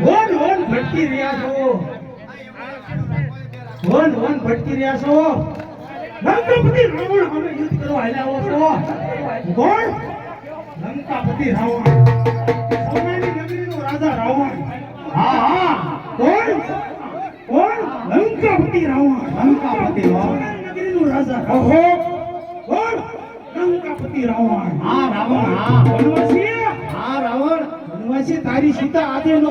હોન હોન ભટકી રહ્યા છો. હોન હોન ભટકી રહ્યા છો. લંકાપતિ રાવણ સામે યુદ્ધ કરવા આવ્યા છો. કોણ? લંકાપતિ રાવણ. સમયની નગરીનો રાજા રાવણ. હા હા. કોણ? કોણ? લંકાપતિ રાવણ. લંકાપતિ રાવણ. નગરીનો રાજા રાવણ. કોણ? લંકાપતિ રાવણ. હા રાવણ હા. બનવાસી વનવાસી તારી સીતા આજે નો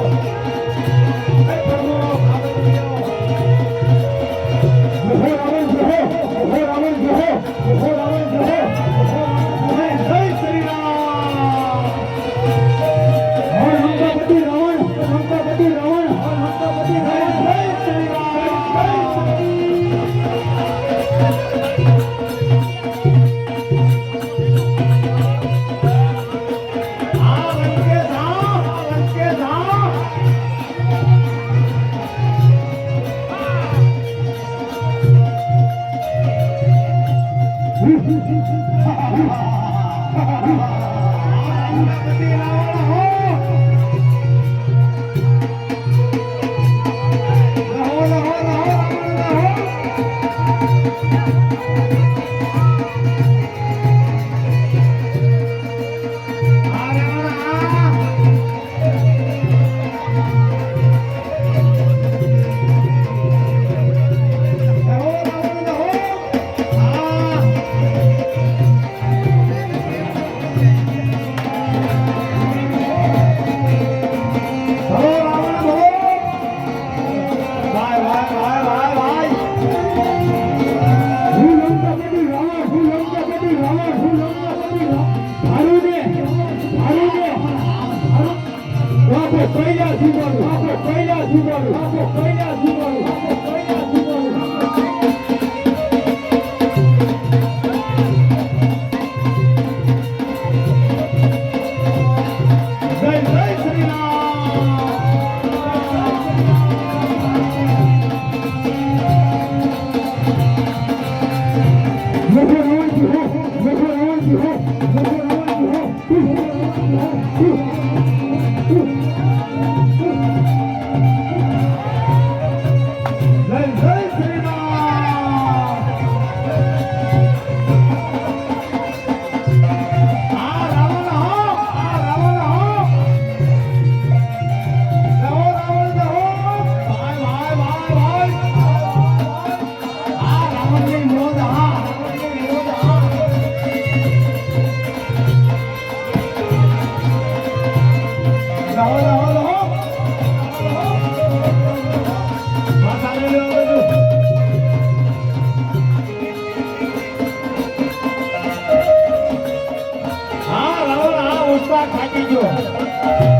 થાકી ગયો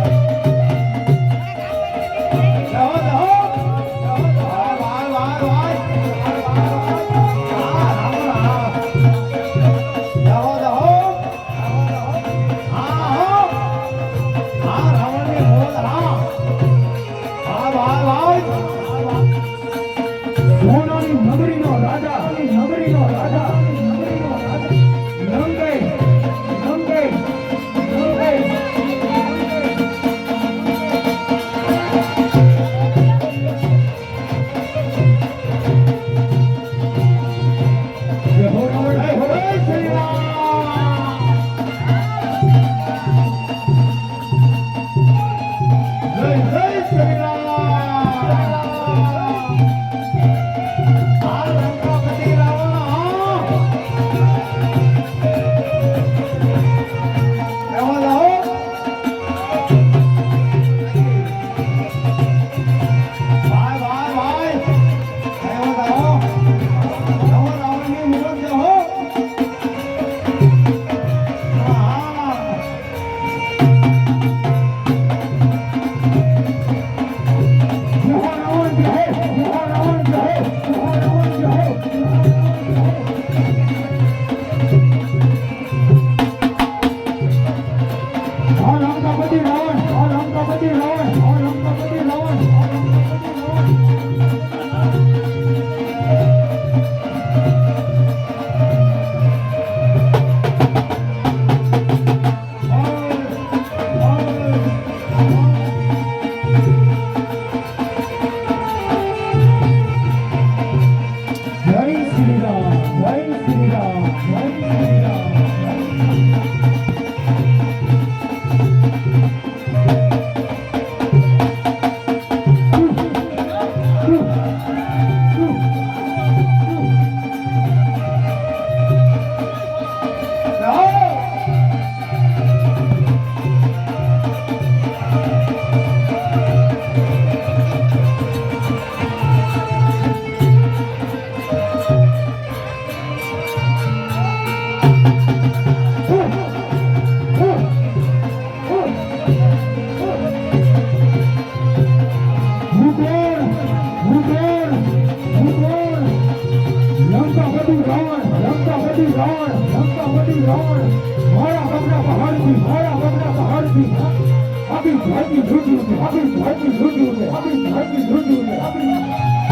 વડી રોડ લંકા વડી રોડ મારા બગડા પહાડથી મારા બગડા પહાડથી આપણી ધરતી ઝૂંટી ઉઠે આપણી ધરતી ઝૂંટી ઉઠે આપણી ધરતી ઝૂંટી ઉઠે આપણી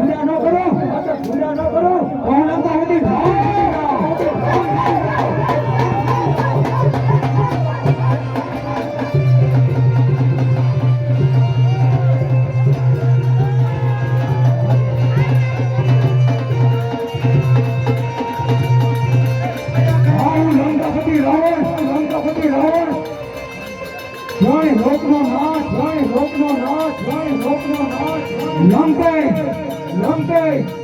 ભૂલા ન કરો ભૂલા ન કરો બહુલાતા સુધી Look no not, look no not, look no not, look Long day.